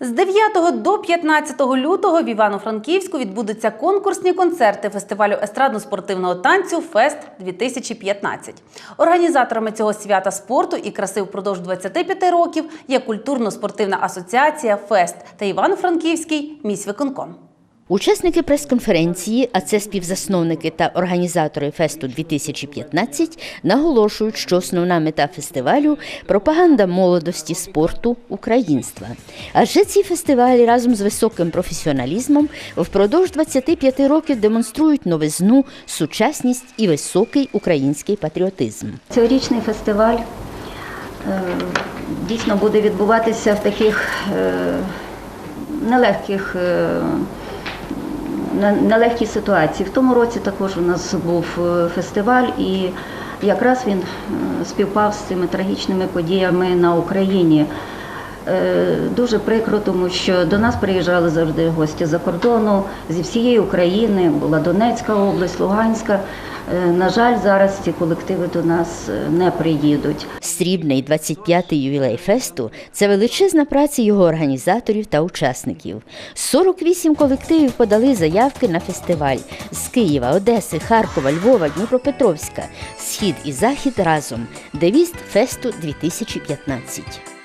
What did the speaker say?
З 9 до 15 лютого в Івано-Франківську відбудуться конкурсні концерти фестивалю естрадно-спортивного танцю Фест 2015. Організаторами цього свята спорту і краси впродовж 25 років є культурно-спортивна асоціація Фест та Івано-Франківський міськвиконком. Учасники прес-конференції, а це співзасновники та організатори фесту 2015, наголошують, що основна мета фестивалю пропаганда молодості, спорту, українства. Адже ці фестивалі разом з високим професіоналізмом впродовж 25 років демонструють новизну, сучасність і високий український патріотизм. Цьогорічний фестиваль е, дійсно буде відбуватися в таких е, нелегких, е, нелегкій ситуації. В тому році також у нас був е, фестиваль, і якраз він е, співпав з цими трагічними подіями на Україні. Е, Дуже прикро, тому що до нас приїжджали завжди гості за кордону зі всієї України, була Донецька область, Луганська. Е, На жаль, зараз ці колективи до нас е, не приїдуть. Срібний 25-й ювілей фесту це величезна праця його організаторів та учасників. 48 колективів подали заявки на фестиваль з Києва, Одеси, Харкова, Львова, Дніпропетровська, Схід і Захід разом. Девіз фесту 2015.